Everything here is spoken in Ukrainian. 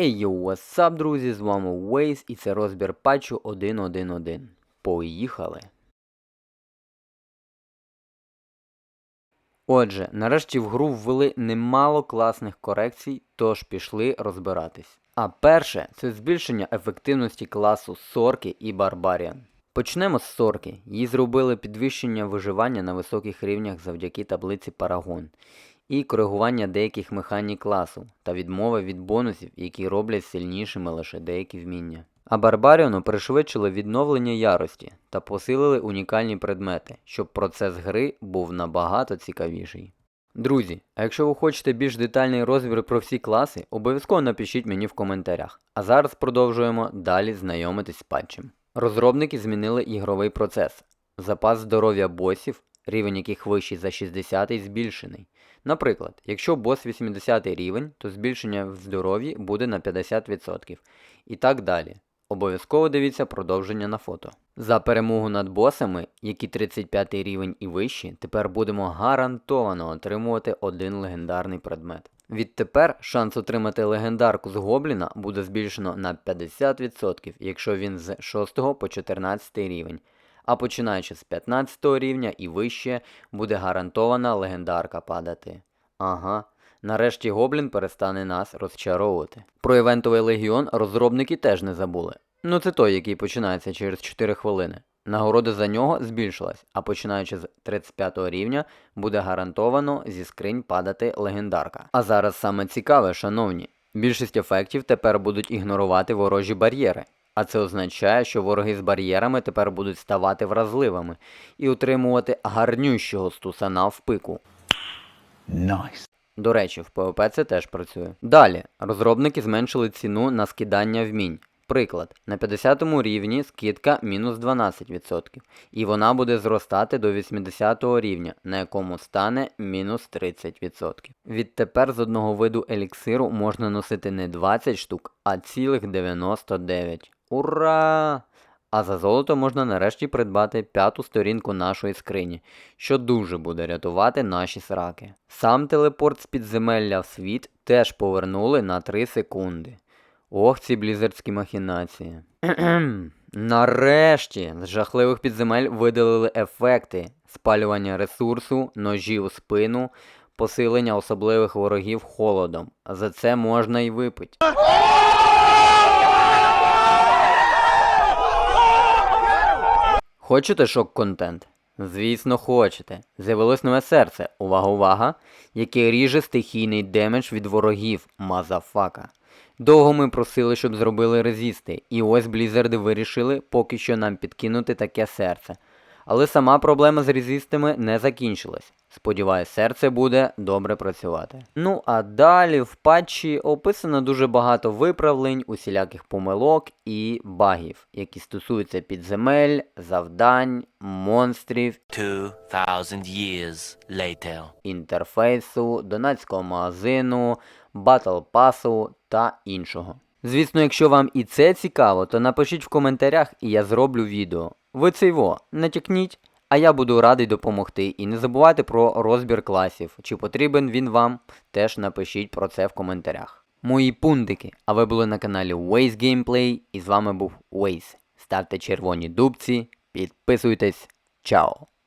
Ей, what's up, друзі, з вами Waze і це розбір патчу 1.1.1. Поїхали! Отже, нарешті в гру ввели немало класних корекцій, тож пішли розбиратись. А перше це збільшення ефективності класу Сорки і Барбаріан. Почнемо з Сорки. Їй зробили підвищення виживання на високих рівнях завдяки таблиці Парагон і коригування деяких механік класу та відмови від бонусів, які роблять сильнішими лише деякі вміння. А Барбаріону пришвидшили відновлення ярості та посилили унікальні предмети, щоб процес гри був набагато цікавіший. Друзі, а якщо ви хочете більш детальний розбір про всі класи, обов'язково напишіть мені в коментарях. А зараз продовжуємо далі знайомитись з патчем. Розробники змінили ігровий процес. Запас здоров'я босів, рівень яких вищий за 60 збільшений. Наприклад, якщо бос 80 рівень, то збільшення в здоров'ї буде на 50%. І так далі. Обов'язково дивіться продовження на фото. За перемогу над босами, які 35 рівень і вищі, тепер будемо гарантовано отримувати один легендарний предмет. Відтепер шанс отримати легендарку з гобліна буде збільшено на 50%, якщо він з 6 по 14 рівень. А починаючи з 15 рівня і вище, буде гарантована легендарка падати. Ага. Нарешті Гоблін перестане нас розчаровувати. Про івентовий легіон розробники теж не забули. Ну це той, який починається через 4 хвилини. Нагорода за нього збільшилась, а починаючи з 35 рівня буде гарантовано зі скринь падати легендарка. А зараз саме цікаве, шановні. Більшість ефектів тепер будуть ігнорувати ворожі бар'єри. А це означає, що вороги з бар'єрами тепер будуть ставати вразливими і отримувати гарнющого стусана в пику. Nice. До речі, в PvP це теж працює. Далі, розробники зменшили ціну на скидання вмінь. Приклад, на 50 рівні скидка мінус 12%, і вона буде зростати до 80 рівня, на якому стане мінус 30%. Відтепер з одного виду еліксиру можна носити не 20 штук, а цілих 99. Ура! А за золото можна нарешті придбати п'яту сторінку нашої скрині, що дуже буде рятувати наші сраки. Сам телепорт з підземелля в світ теж повернули на 3 секунди. Ох, ці блізердські махінації. Нарешті з жахливих підземель видалили ефекти спалювання ресурсу, ножі у спину, посилення особливих ворогів холодом. За це можна й випити. Хочете шок-контент? Звісно, хочете. З'явилось нове серце, увага, увага, яке ріже стихійний демедж від ворогів, мазафака. Довго ми просили, щоб зробили резісти, і ось Блізерди вирішили поки що нам підкинути таке серце. Але сама проблема з резістами не закінчилась. Сподіваюсь, серце буде добре працювати. Ну а далі в патчі описано дуже багато виправлень, усіляких помилок і багів, які стосуються підземель, завдань, монстрів, 2,000 years later. інтерфейсу, донатського магазину, батл пасу та іншого. Звісно, якщо вам і це цікаво, то напишіть в коментарях і я зроблю відео. Ви це його натякніть, а я буду радий допомогти. І не забувайте про розбір класів. Чи потрібен він вам, теж напишіть про це в коментарях. Мої пундики, а ви були на каналі Waze Gameplay і з вами був Waze. Ставте червоні дубці, підписуйтесь. Чао!